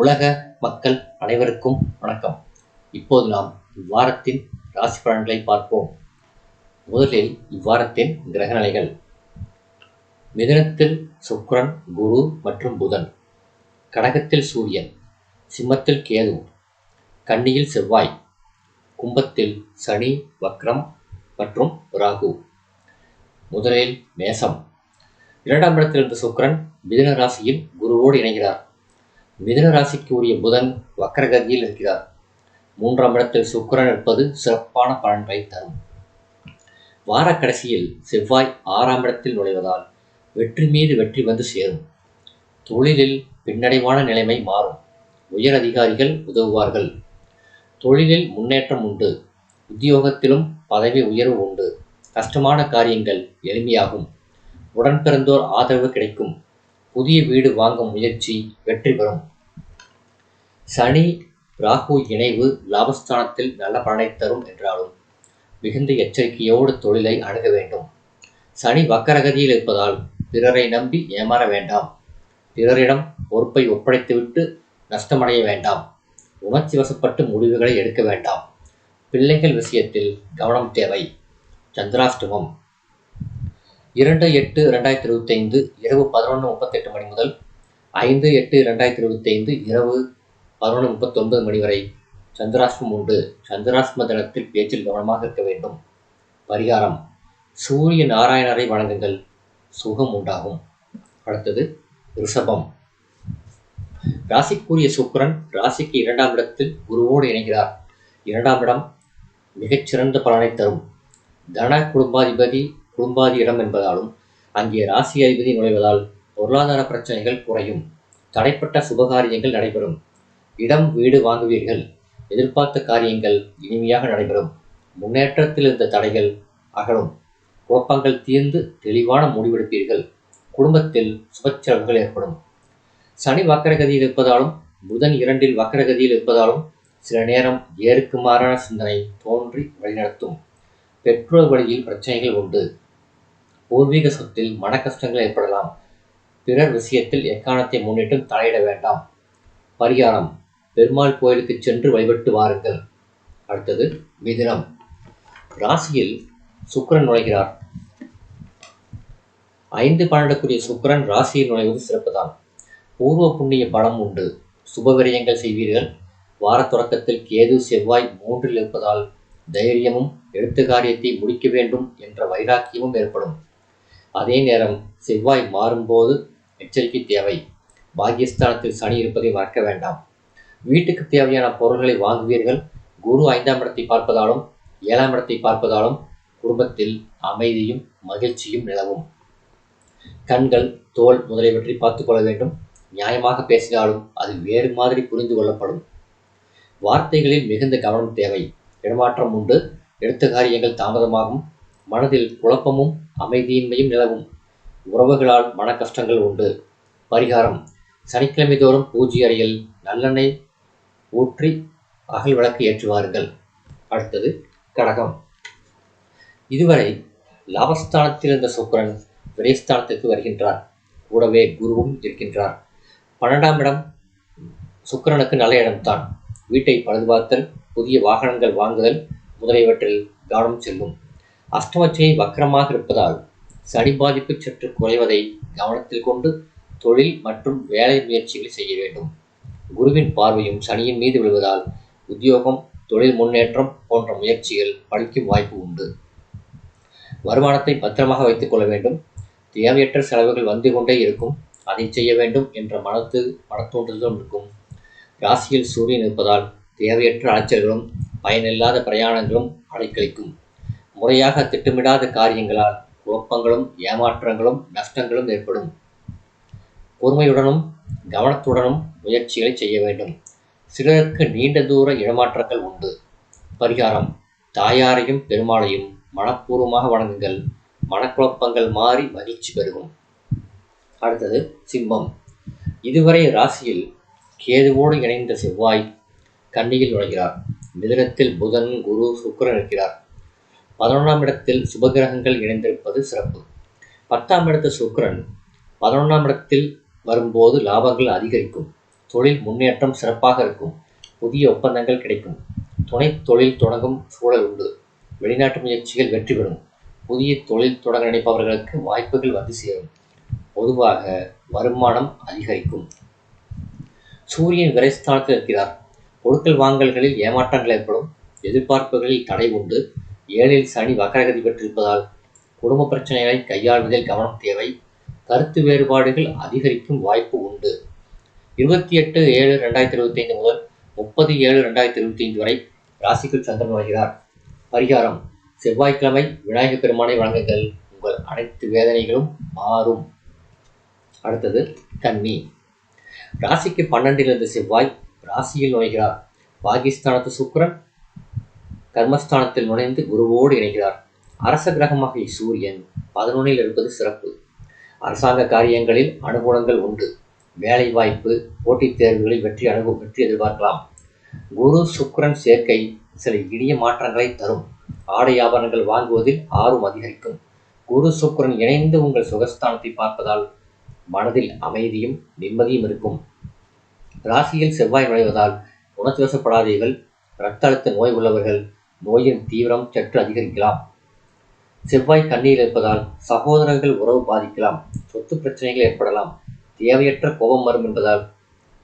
உலக மக்கள் அனைவருக்கும் வணக்கம். இப்போது நாம் இவ்வாரத்தின் ராசி பலன்களை பார்ப்போம். முதலில் இவ்வாரத்தின் கிரகநிலைகள். மிதனத்தில் சுக்ரன் குரு மற்றும் புதன். கடகத்தில் சூரியன் சிம்மத்தில் கேது. கன்னியில் செவ்வாய். கும்பத்தில் சனி வக்ரம் மற்றும் ராகு. முதலில் மேசம். இரண்டாம் இடத்தில் இருந்த சுக்கிரன் மிதுன ராசியில் குருவோடு இணைகிறார். மிதுன ராசிக்கு உரிய புதன் வக்கரகதியில் இருக்கிறார். மூன்றாம் இடத்தில் சுக்கிரன் இருப்பது சிறப்பான பலன்களை தரும். வார கடைசியில் செவ்வாய் ஆறாம் இடத்தில் நுழைவதால் வெற்றி மீது வெற்றி வந்து சேரும். தொழிலில் பின்னடைவான நிலைமை மாறும். உயர் அதிகாரிகள் உதவுவார்கள். தொழிலில் முன்னேற்றம் உண்டு. உத்தியோகத்திலும் பதவி உயர்வு உண்டு. கஷ்டமான காரியங்கள் எளிமையாகும். உடன் பிறந்தோர் ஆதரவு கிடைக்கும். புதிய வீடு வாங்கும் முயற்சி வெற்றி பெறும். சனி ராகு இணைவு லாபஸ்தானத்தில் நல்ல பலனை தரும் என்றாலும் மிகுந்த எச்சரிக்கையோடு தொழிலை அணுக வேண்டும். சனி வக்கரகதியில் இருப்பதால் பிறரை நம்பி ஏமாற வேண்டாம். பிறரிடம் பொறுப்பை ஒப்படைத்துவிட்டு நஷ்டமடைய வேண்டாம். உணர்ச்சி வசப்பட்டு முடிவுகளை எடுக்க வேண்டாம். பிள்ளைகள் விஷயத்தில் கவனம் தேவை. சந்திராஷ்டமம். இரண்டு எட்டு ரெண்டாயிரத்தி இருபத்தைந்து இரவு பதினொன்று முப்பத்தெட்டு மணி முதல் ஐந்து எட்டு ரெண்டாயிரத்தி இருபத்தைந்து இரவு பதினொன்று முப்பத்தொன்பது மணி வரை சந்திராஷ்டமம் உண்டு. சந்திராஷ்டம தினத்தில் பேச்சில் கவனமாக இருக்க வேண்டும். பரிகாரம். சூரிய நாராயணரை வணங்குங்கள். சுகம் உண்டாகும். அடுத்தது ரிஷபம். ராசிக்குரிய சுக்கரன் ராசிக்கு இரண்டாம் இடத்தில் குருவோடு இணைகிறார். இரண்டாம் இடம் மிகச்சிறந்த பலனை தரும். தன குடும்பாதிபதி குடும்பாதி இடம் என்பதாலும் அங்கே ராசி அதிபதி நுழைவதால் பொருளாதார பிரச்சனைகள் குறையும். தடைப்பட்ட சுபகாரியங்கள் நடைபெறும். இடம் வீடு வாங்குவீர்கள். எதிர்பார்த்த காரியங்கள் இனிமையாக நடைபெறும். முன்னேற்றத்தில் இருந்த தடைகள் அகலும். குழப்பங்கள் தீர்ந்து தெளிவான முடிவெடுப்பீர்கள். குடும்பத்தில் சுபச்செலவுகள் ஏற்படும். சனி வக்கரகதியில் இருப்பதாலும் புதன் இரண்டில் வக்கரகதியில் இருப்பதாலும் சில நேரம் ஏருக்கு மாறான சிந்தனை தோன்றி வழிநடத்தும். பெற்றோர் வழியில் பிரச்சனைகள் உண்டு. பூர்வீக சொத்தில் மன கஷ்டங்கள் ஏற்படலாம். பிறர் விஷயத்தில் எக்காரணத்தை முன்னிட்டும் தலையிட வேண்டாம். பரிகாரம் பெருமாள் கோயிலுக்கு சென்று வழிபட்டு வாருங்கள். அடுத்தது மிதினம். ராசியில் சுக்கரன் நுழைகிறார். ஐந்து பன்னெண்டுக்குரிய சுக்கரன் ராசியில் நுழைவது சிறப்புதான். பூர்வ புண்ணிய பலம் உண்டு. சுபவிரயங்கள் செய்வீர்கள். வார தொடக்கத்தில் கேது செவ்வாய் மூன்றில் இருப்பதால் தைரியமும் எடுத்த காரியத்தை முடிக்க வேண்டும் என்ற வைராக்கியமும் ஏற்படும். அதே நேரம் செவ்வாய் மாறும்போது எச்சரிக்கை தேவை. பாகியஸ்தானத்தில் சனி இருப்பதை மறக்க வேண்டாம். வீட்டுக்கு தேவையான பொருள்களை வாங்குவீர்கள். குரு ஐந்தாம் இடத்தை பார்ப்பதாலும் ஏழாம் இடத்தை பார்ப்பதாலும் குடும்பத்தில் அமைதியும் மகிழ்ச்சியும் நிலவும். கண்கள் தோல் முதலியவற்றை பார்த்து கொள்ள வேண்டும். நியாயமாக பேசினாலும் அது வேறு மாதிரி புரிந்து கொள்ளப்படும். வார்த்தைகளில் மிகுந்த கவனம் தேவை. இடமாற்றம் உண்டு. எடுத்த காரியங்கள் தாமதமாகும். மனதில் குழப்பமும் அமைதியின்மையும் நிலவும். உறவுகளால் மன கஷ்டங்கள் உண்டு. பரிகாரம். சனிக்கிழமை தோறும் பூஜை அறையில் நல்லெண்ணெய் ஊற்றி அகல் விளக்கு ஏற்றுவார்கள். அடுத்தது கடகம். இதுவரை லாபஸ்தானத்தில் இருந்த சுக்கரன் விரைஸ்தானத்திற்கு வருகின்றார். கூடவே குருவும் இருக்கின்றார். பன்னெண்டாம் இடம் சுக்கரனுக்கு நல்ல இடம்தான். வீட்டை பழுதுபார்த்தல் புதிய வாகனங்கள் வாங்குதல் முதலியவற்றில் கவனம் செல்லும். அஷ்டமச்சை வக்கரமாக இருப்பதால் சனி பாதிப்பு சற்று குறைவதை கவனத்தில் கொண்டு தொழில் மற்றும் வேலை முயற்சிகளை செய்ய வேண்டும். குருவின் பார்வையும் சனியின் மீது விழுவதால் உத்தியோகம் தொழில் முன்னேற்றம் போன்ற முயற்சிகள் பழிக்கும் வாய்ப்பு உண்டு. வருமானத்தை பத்திரமாக வைத்துக் கொள்ள வேண்டும். தேவையற்ற செலவுகள் வந்து கொண்டே இருக்கும். அதை செய்ய வேண்டும் என்ற மனத்து மனத்தோன்றுதலும் இருக்கும். ராசியில் சூரியன் இருப்பதால் தேவையற்ற அலைச்சல்களும் பயனில்லாத பிரயாணங்களும் அலைக்கழிக்கும். முறையாக திட்டமிடாத காரியங்களால் குழப்பங்களும் ஏமாற்றங்களும் நஷ்டங்களும் ஏற்படும். பொறுமையுடனும் கவனத்துடனும் முயற்சிகளை செய்ய வேண்டும். சிலருக்கு நீண்ட தூர இடமாற்றங்கள் உண்டு. பரிகாரம் தாயாரையும் பெருமாளையும் மனப்பூர்வமாக வணங்குங்கள். மனக்குழப்பங்கள் மாறி மகிழ்ச்சி பெருகும். அடுத்தது சிம்மம். இதுவரை ராசியில் கேதுவோடு இணைந்த செவ்வாய் கன்னியில் நுழைகிறார். மிதனத்தில் புதன் குரு சுக்கரன் இருக்கிறார். பதினொன்றாம் இடத்தில் சுபகிரகங்கள் இணைந்திருப்பது சிறப்பு. பத்தாம் இடத்து சுக்கிரன். பதினொன்றாம் இடத்தில் வரும்போது லாபங்கள் அதிகரிக்கும். தொழில் முன்னேற்றம் சிறப்பாக இருக்கும். புதிய ஒப்பந்தங்கள் கிடைக்கும். துணை தொழில் தொடங்கும் சூழல் உண்டு. வெளிநாட்டு முயற்சிகள் வெற்றி பெறும். புதிய தொழில் தொடங்க நினைப்பவர்களுக்கு வாய்ப்புகள் வந்து சேரும். பொதுவாக வருமானம் அதிகரிக்கும். சூரியன் விரைஸ்தானத்தில் இருக்கிறார். கொடுக்கல் வாங்கல்களில் ஏமாற்றங்கள் ஏற்படும். எதிர்பார்ப்புகளில் தடை உண்டு. ஏழில் சனி வக்கரகதி பெற்றிருப்பதால் குடும்ப பிரச்சனைகளை கையாள்வதில் கவனம் தேவை. கருத்து வேறுபாடுகள் அதிகரிக்கும் வாய்ப்பு உண்டு. இருபத்தி எட்டு ஏழு ரெண்டாயிரத்தி இருபத்தி ஐந்து முதல் முப்பது ஏழு ரெண்டாயிரத்தி இருபத்தி ஐந்து வரை ராசிக்குள் சந்திரன் வருகிறார். பரிகாரம் செவ்வாய்க்கிழமை விநாயகப் பெருமானை வழங்குங்கள் உங்கள் அனைத்து வேதனைகளும் மாறும். அடுத்தது கன்னி. ராசிக்கு பன்னெண்டில் இருந்த செவ்வாய் ராசியில் நுழைகிறார். பாகிஸ்தானத்து சுக்கரன் கர்மஸ்தானத்தில் நுழைந்து குருவோடு இணைகிறார். அரச கிரகமாக சூரியன் பதினொன்னில் இருப்பது சிறப்பு. அரசாங்க காரியங்களில் அனுகூலங்கள் உண்டு. வேலை வாய்ப்பு போட்டித் தேர்வுகளில் வெற்றி அனுபவ வெற்றி எதிர்பார்க்கலாம். குரு சுக்ரன் சேர்க்கை சில இனிய மாற்றங்களை தரும். ஆடை ஆபரணங்கள் வாங்குவதில் ஆர்வம் அதிகரிக்கும். குரு சுக்ரன் இணைந்து உங்கள் சுகஸ்தானத்தை பார்ப்பதால் மனதில் அமைதியும் நிம்மதியும் இருக்கும். ராசியில் செவ்வாய் நுழைவதால் உணர்ச்சி வசப்படாதீர்கள். இரத்த அழுத்த நோய் உள்ளவர்கள் நோயின் தீவிரம் சற்று அதிகரிக்கலாம். செவ்வாய் கண்ணியில் இருப்பதால் சகோதரர்கள் உறவு பாதிக்கலாம் சொத்து பிரச்சனைகள் ஏற்படலாம் தேவையற்ற கோபம் வரும் என்பதால்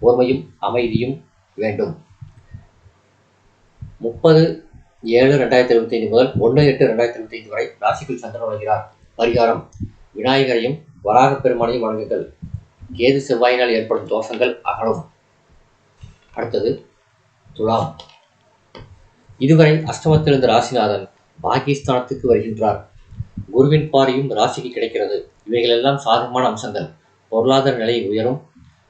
பொறுமையும் அமைதியும் வேண்டும். முப்பது ஏழு ரெண்டாயிரத்தி இருபத்தி ஐந்து முதல் ஒன்று எட்டு ரெண்டாயிரத்தி இருபத்தி ஐந்து வரை ராசிக்குள் சந்திரன் வருகிறார். பரிகாரம் விநாயகரையும் வராக பெருமானையும் வழங்குங்கள் கேது செவ்வாயினால் ஏற்படும் தோஷங்கள் அகலும். அடுத்தது துலாம். இதுவரை அஷ்டமத்திலிருந்த ராசிநாதன் பாகிஸ்தானத்துக்கு வருகின்றார். குருவின் பாரியும் ராசிக்கு கிடைக்கிறது. இவைகளெல்லாம் சாதகமான அம்சங்கள். பொருளாதார நிலை உயரும்.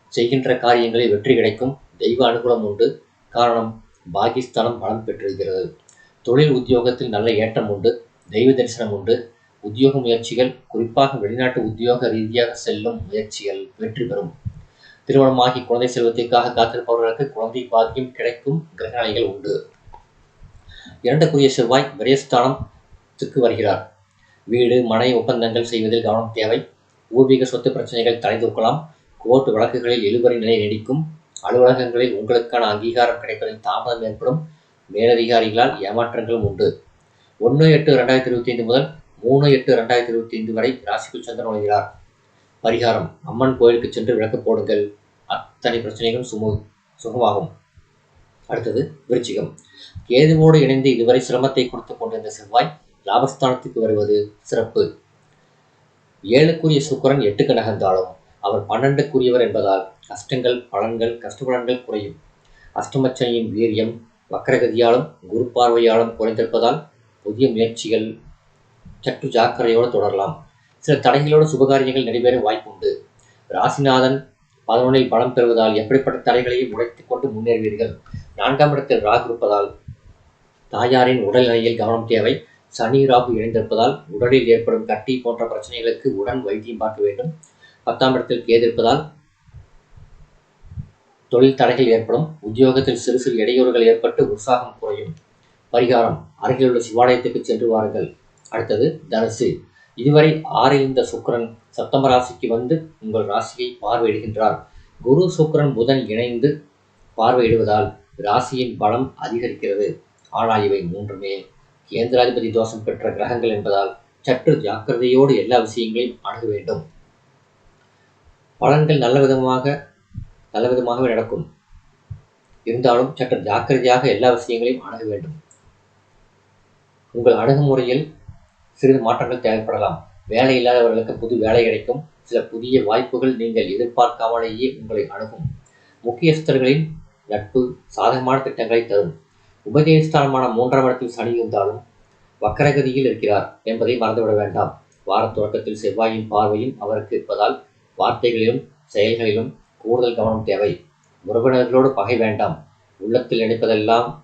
செய்கின்ற காரியங்களில் வெற்றி கிடைக்கும். தெய்வ அனுகூலம் உண்டு. காரணம் பாகிஸ்தானம் பலம் பெற்றிருக்கிறது. தொழில் உத்தியோகத்தில் நல்ல ஏற்றம் உண்டு. தெய்வ தரிசனம் உண்டு. உத்தியோக முயற்சிகள் குறிப்பாக வெளிநாட்டு உத்தியோக ரீதியாக செல்லும் முயற்சிகள் வெற்றி பெறும். திருமணமாகி குழந்தை செல்வத்திற்காக காத்திருப்பவர்களுக்கு குழந்தை பாக்கியம் கிடைக்கும். கிரகநிலைகள் உண்டு. இரண்டுக்குரிய செவ்வாய் விரயஸ்தானத்துக்கு வருகிறார். வீடு மனை ஒப்பந்தங்கள் செய்வதில் கவனம் தேவை. பூர்வீக சொத்து பிரச்சனைகள் தலைதூக்கலாம் கோர்ட் வழக்குகளில் இழுபறி நிலை நீடிக்கும். அலுவலகங்களில் உங்களுக்கான அங்கீகாரம் கிடைப்பதில் தாமதம் ஏற்படும். மேலதிகாரிகளால் ஏமாற்றங்களும் உண்டு. ஒன்று எட்டு ரெண்டாயிரத்தி இருபத்தி ஐந்து முதல் மூணு எட்டு ரெண்டாயிரத்தி இருபத்தி ஐந்து வரை ராசிக்குள் சந்திரன் நுழைகிறார். பரிகாரம் அம்மன் கோயிலுக்கு சென்று விளக்கு போடுங்கள். அத்தனை பிரச்சனைகளும் சுமு சுகமாகும். அடுத்தது விருச்சிகம். கேதுவோடு இணைந்து இதுவரை சிரமத்தை கொடுத்து கொண்டிருந்த செவ்வாய் லாபஸ்தானத்துக்கு வருவது சிறப்பு. ஏழுக்குரிய சுக்கரன் எட்டுக்கு நகர்ந்தாலும் அவர் பன்னெண்டுக்குரியவர் என்பதால் கஷ்டங்கள் பலன்கள் கஷ்டபலன்கள் குறையும். அஷ்டமச்சனியின் வீரியம் வக்கரகதியாலும் குரு பார்வையாலும் குறைந்திருப்பதால் புதிய முயற்சிகள் சற்று ஜாக்கிரையோடு தொடரலாம். சில தடைகளோடு சுபகாரியங்கள் நடைபெற வாய்ப்புண்டு. ராசிநாதன் பதினொன்றில் பலம் பெறுவதால் எப்படிப்பட்ட தடைகளையும் உடைத்துக் கொண்டு முன்னேறுவீர்கள். நான்காம் இடத்தில் ராகு இருப்பதால் தாயாரின் உடல்நிலையில் கவனம் தேவை. சனி ராகு இணைந்திருப்பதால் உடலில் ஏற்படும் கட்டி போன்ற பிரச்சனைகளுக்கு உடன் வைத்தியம் பார்க்க வேண்டும். பத்தாம் இடத்தில் கேது இருப்பதால் தொழில் தடைகள் ஏற்படும். உத்தியோகத்தில் சிறு சிறு இடையூறுகள் ஏற்பட்டு உற்சாகம் குறையும். பரிகாரம் அருகிலுள்ள சிவாலயத்துக்கு சென்று வாருங்கள். அடுத்தது தனுசு. இதுவரை ஆறிந்த சுக்கரன் சப்தம ராசிக்கு வந்து உங்கள் ராசியை பார்வையிடுகின்றார். குரு சுக்கரன் புதன் இணைந்து பார்வையிடுவதால் ராசியின் பலம் அதிகரிக்கிறது. ஆனால் இவை மூன்றுமே. கேந்திராதிபதி தோஷம் பெற்ற கிரகங்கள் என்பதால் சற்று ஜாக்கிரதையோடு எல்லா விஷயங்களையும் அணுக வேண்டும். பலன்கள் நல்ல விதமாக நல்ல விதமாகவே நடக்கும். இருந்தாலும் சற்று ஜாக்கிரதையாக எல்லா விஷயங்களையும் அணுக வேண்டும். உங்கள் அணுகுமுறையில் சிறிது மாற்றங்கள் தேவைப்படலாம். வேலை இல்லாதவர்களுக்கு புது வேலை கிடைக்கும். சில புதிய வாய்ப்புகள் நீங்கள் எதிர்பார்க்காமலேயே உங்களை அணுகும். முக்கியஸ்தர்களின் நட்பு சாதகமான திட்டங்களை தரும். உபதேசஸ்தானமான மூன்றாம் இடத்தில் சனி இருந்தாலும் வக்கரகதியில் இருக்கிறார் என்பதை மறந்துவிட வேண்டாம். வார தொடக்கத்தில் செவ்வாயின் பார்வையும் அவருக்கு இருப்பதால் வார்த்தைகளிலும் செயல்களிலும் கூடுதல் கவனம் தேவை. உறவினர்களோடு பகை வேண்டாம். உள்ளத்தில் நினைப்பதெல்லாம்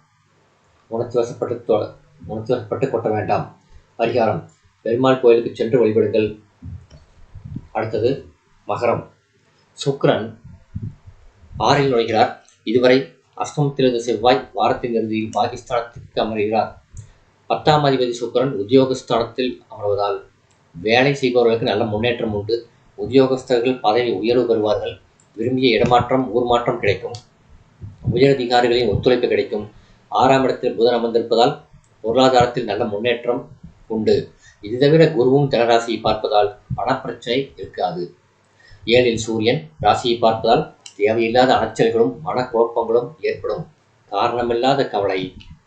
உணர்ச்சி வசப்பட்டு உணர்ச்சி வசப்பட்டு கொட்ட வேண்டாம். பரிகாரம். பெருமாள் கோயிலுக்கு சென்று வழிபடுங்கள். அடுத்தது மகரம். சுக்ரன் ஆறில் நுழைகிறார். இதுவரை அஷ்டமத்திலிருந்து செவ்வாய் வாரத்தின் இறுதியில் பாகிஸ்தானத்திற்கு அமர்கிறார். பத்தாம் அதிபதி சுக்கரன் உத்தியோகஸ்தானத்தில் அமர்வதால் வேலை செய்பவர்களுக்கு நல்ல முன்னேற்றம் உண்டு. உத்தியோகஸ்தர்கள் பதவி உயர்வு பெறுவார்கள். விரும்பிய இடமாற்றம் ஊர் மாற்றம் கிடைக்கும். உயரதிகாரிகளின் ஒத்துழைப்பு கிடைக்கும். ஆறாம் இடத்தில் புதன் அமர்ந்திருப்பதால் பொருளாதாரத்தில் நல்ல முன்னேற்றம் உண்டு. இது தவிர குருவும் தனராசியை பார்ப்பதால் பணப்பிரச்சனை இருக்காது. ஏழில் சூரியன் ராசியை பார்ப்பதால் தேவையில்லாத அலைச்சல்களும் மனக்குழப்பங்களும் ஏற்படும். காரணமில்லாத கவலை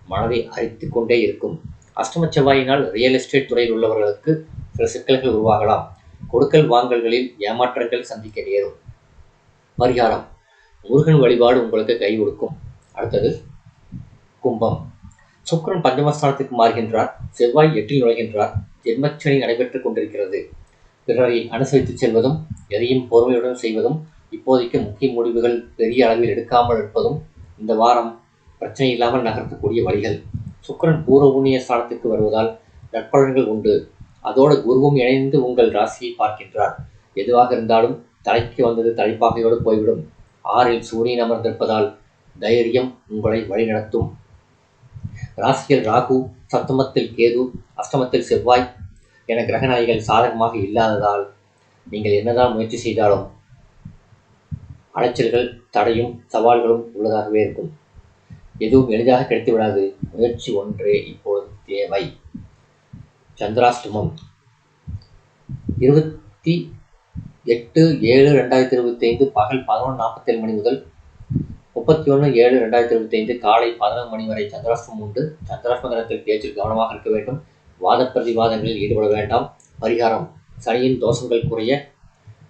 மனதை அரித்து கொண்டே இருக்கும். அஷ்டம செவ்வாயினால் ரியல் எஸ்டேட் துறையில் உள்ளவர்களுக்கு சில சிக்கல்கள் உருவாகலாம். கொடுக்கல் வாங்கல்களில் ஏமாற்றங்கள் சந்திக்க நேரும். பரிகாரம். முருகன் வழிபாடு உங்களுக்கு கை கொடுக்கும். அடுத்தது கும்பம். சுக்கிரன் பஞ்சமஸ்தானத்துக்கு மாறுகின்றார். செவ்வாய் எட்டில் நுழைகின்றார். ஜென்மச்சனி நடைபெற்றுக் கொண்டிருக்கிறது. பிறரை அனுசரித்து செல்வதும் எதையும் பொறுமையுடன் செய்வதும் இப்போதைக்கு முக்கிய முடிவுகள் பெரிய அளவில் எடுக்காமல் இருப்பதும் இந்த வாரம் பிரச்சனை இல்லாமல் நகர்த்தக்கூடிய வழிகள். சுக்கிரன் பூரபுண்ணிய ஸ்தானத்துக்கு வருவதால் நற்பலன்கள் உண்டு. அதோடு குருவும் இணைந்து உங்கள் ராசியை பார்க்கின்றார். எதுவாக இருந்தாலும் தலைக்கு வந்தது தலைப்பாகையோடு போய்விடும். ஆறில் சூரியன் அமர்ந்திருப்பதால் தைரியம் உங்களை வழிநடத்தும். ராசியில் ராகு சப்தமத்தில் கேது அஷ்டமத்தில் செவ்வாய் என கிரகநாயகிகள் சாதகமாக இல்லாததால் நீங்கள் என்னதான் முயற்சி செய்தாலும் அலைச்சல்கள் தடையும் சவால்களும் உள்ளதாகவே இருக்கும். எதுவும் எளிதாக கிடைத்துவிடாது முயற்சி ஒன்றே இப்போது தேவை. சந்திராஷ்டமம். இருபத்தி எட்டு ஏழு ரெண்டாயிரத்தி இருபத்தைந்து பகல் பதினொன்று நாற்பத்தேழு மணி முதல் முப்பத்தி ஒன்று ஏழு ரெண்டாயிரத்தி இருபத்தைந்து காலை பதினொன்று மணி வரை சந்திராஷ்டமம் உண்டு. சந்திராஷ்டம தினத்தில் பேச்சில் கவனமாக இருக்க வேண்டும். வாத பிரதிவாதங்களில் ஈடுபட வேண்டாம். பரிகாரம். சனியின் தோஷங்கள் குறைய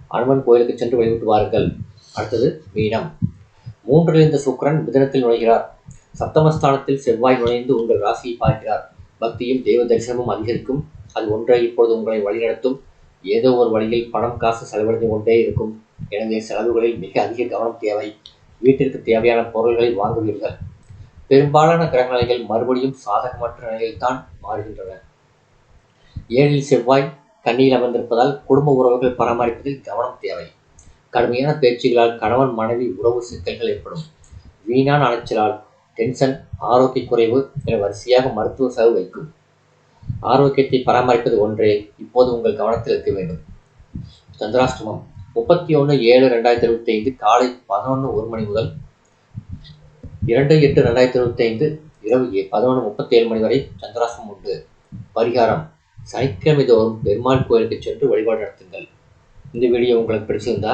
அனுமன் கோயிலுக்கு சென்று வழிபட்டு வாருங்கள். அடுத்தது மீனம். மூன்றில் இந்த சுக்கிரன் மிதனத்தில் நுழைகிறார். சப்தமஸ்தானத்தில் செவ்வாய் நுழைந்து உங்கள் ராசியை பார்க்கிறார். பக்தியும் தெய்வ தரிசனமும் அதிகரிக்கும். அது ஒன்றை இப்பொழுது உங்களை வழிநடத்தும். ஏதோ ஒரு வழியில் பணம் காசு செலவழிந்து கொண்டே இருக்கும். எனவே செலவுகளில் மிக அதிக கவனம் தேவை. வீட்டிற்கு தேவையான பொருள்களை வாங்குவீர்கள். பெரும்பாலான கிரகநிலைகள் மறுபடியும் சாதகமற்ற நிலையில்தான் மாறுகின்றன. ஏழில் செவ்வாய் கண்ணியில் அமர்ந்திருப்பதால் குடும்ப உறவுகள் பராமரிப்பதில் கவனம் தேவை. கடுமையான பேச்சுகளால் கணவன் மனைவி உறவு சிக்கல்கள் ஏற்படும். வீணான அலைச்சலால் டென்ஷன் ஆரோக்கிய குறைவு என வரிசையாக மருத்துவ செலவு வைக்கும். ஆரோக்கியத்தை பராமரிப்பது ஒன்றே இப்போது உங்கள் கவனத்தில் இருக்க வேண்டும். சந்திராஷ்டமம் முப்பத்தி ஒன்று ஏழு ரெண்டாயிரத்தி இருபத்தி ஐந்து காலை பதினொன்று ஒரு மணி முதல் இரண்டு எட்டு ரெண்டாயிரத்தி இருபத்தி ஐந்து இரவு பதினொன்று முப்பத்தி ஏழு மணி வரை சந்திராஷ்டமம் உண்டு. பரிகாரம் சனிக்கிழமை தோறும் பெருமாள் கோயிலுக்கு சென்று வழிபாடு நடத்துங்கள். இந்த வீடியோ உங்களுக்கு பிடிச்சிருந்தா